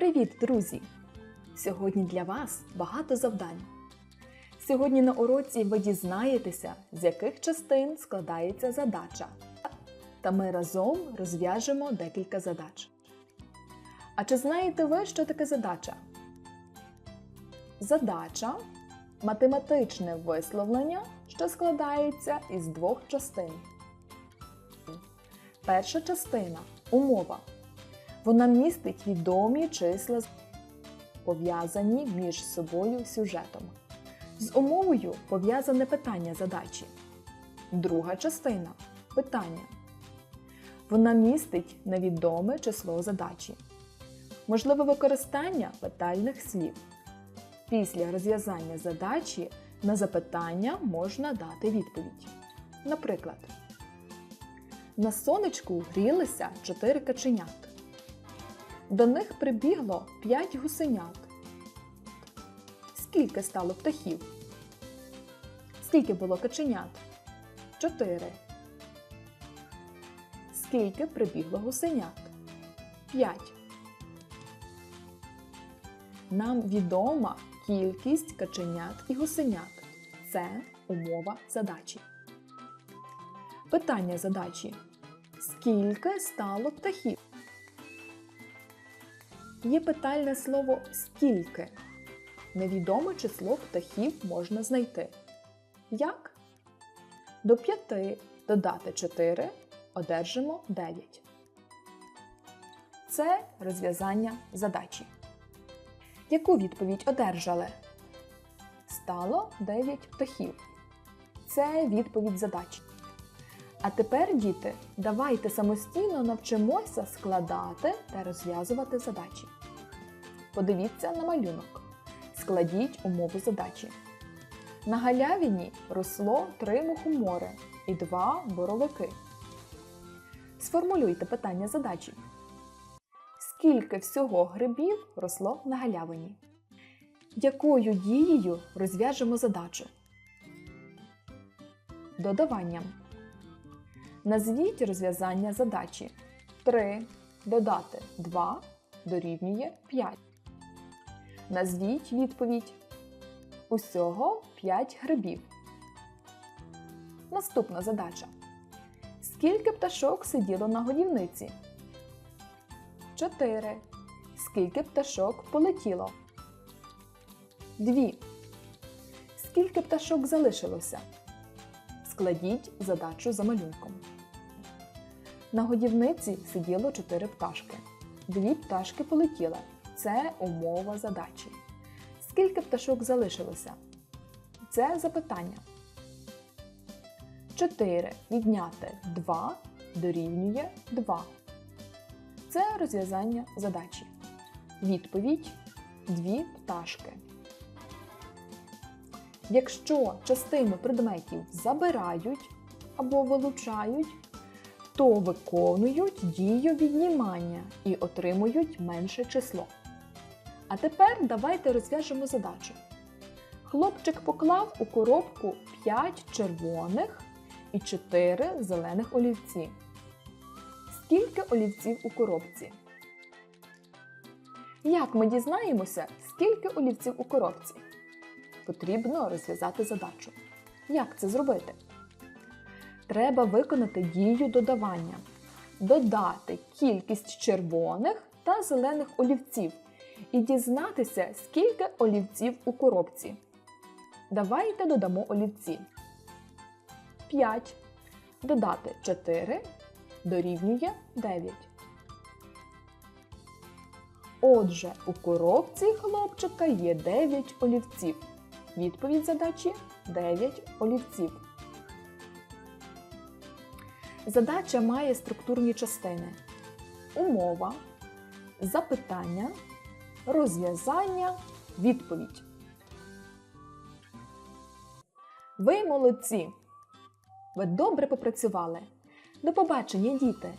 Привіт, друзі! Сьогодні для вас багато завдань. Сьогодні на уроці ви дізнаєтеся, з яких частин складається задача. Та ми разом розв'яжемо декілька задач. А чи знаєте ви, що таке задача? Задача математичне висловлення, що складається із двох частин. Перша частина умова. Вона містить відомі числа, пов'язані між собою сюжетом. З умовою пов'язане питання задачі. Друга частина питання. Вона містить невідоме число задачі. Можливе використання питальних слів. Після розв'язання задачі на запитання можна дати відповідь. Наприклад, на сонечку грілися 4 каченят. До них прибігло 5 гусенят. Скільки стало птахів? Скільки було каченят? 4. Скільки прибігло гусенят? 5. Нам відома кількість каченят і гусенят. Це умова задачі. Питання задачі. Скільки стало птахів? Є питальне слово скільки. Невідоме число птахів можна знайти. Як? До 5 додати 4 одержимо 9. Це розв'язання задачі. Яку відповідь одержали? Стало 9 птахів. Це відповідь задачі. А тепер, діти, давайте самостійно навчимося складати та розв'язувати задачі. Подивіться на малюнок. Складіть умови задачі. На галявині росло три мухомори і два боровики. Сформулюйте питання задачі. Скільки всього грибів росло на галявині? Якою дією розв'яжемо задачу? Додаванням. Назвіть розв'язання задачі. 3 додати 2 дорівнює 5. Назвіть відповідь. Усього 5 грибів. Наступна задача. Скільки пташок сиділо на годівниці? 4. Скільки пташок полетіло? 2. Скільки пташок залишилося? Складіть задачу за малюнком. На годівниці сиділо 4 пташки. Дві пташки полетіли. Це умова задачі. Скільки пташок залишилося? Це запитання. 4 відняти 2 дорівнює 2. Це розв'язання задачі. Відповідь дві пташки. Якщо частину предметів забирають або вилучають, то виконують дію віднімання і отримують менше число. А тепер давайте розв'яжемо задачу. Хлопчик поклав у коробку 5 червоних і 4 зелених олівці. Скільки олівців у коробці? Як ми дізнаємося, скільки олівців у коробці? Потрібно розв'язати задачу. Як це зробити? Треба виконати дію додавання. Додати кількість червоних та зелених олівців і дізнатися, скільки олівців у коробці. Давайте додамо олівці. 5. Додати 4 дорівнює 9. Отже, у коробці хлопчика є 9 олівців. Відповідь задачі 9 олівців. Задача має структурні частини: умова, запитання, розв'язання, відповідь. Ви молодці! Ви добре попрацювали. До побачення, діти!